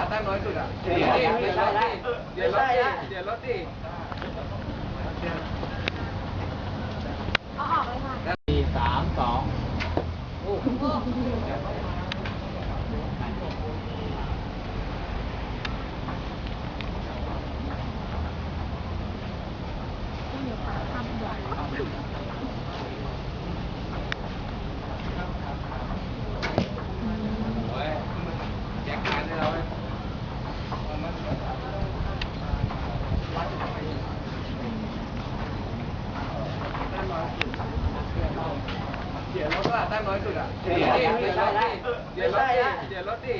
ยวรถก็แต้มน้อยสุดอะเดี๋ยวรถดิเดี๋ยวรถดิเดี๋ยวรถดิเดี๋ยวรถดิเอาออกเลยค่ะสี่สามสอง สียรถก็ตั้งน้อยสุดอะเสียรถดิเสียรถดิเสียรถดิ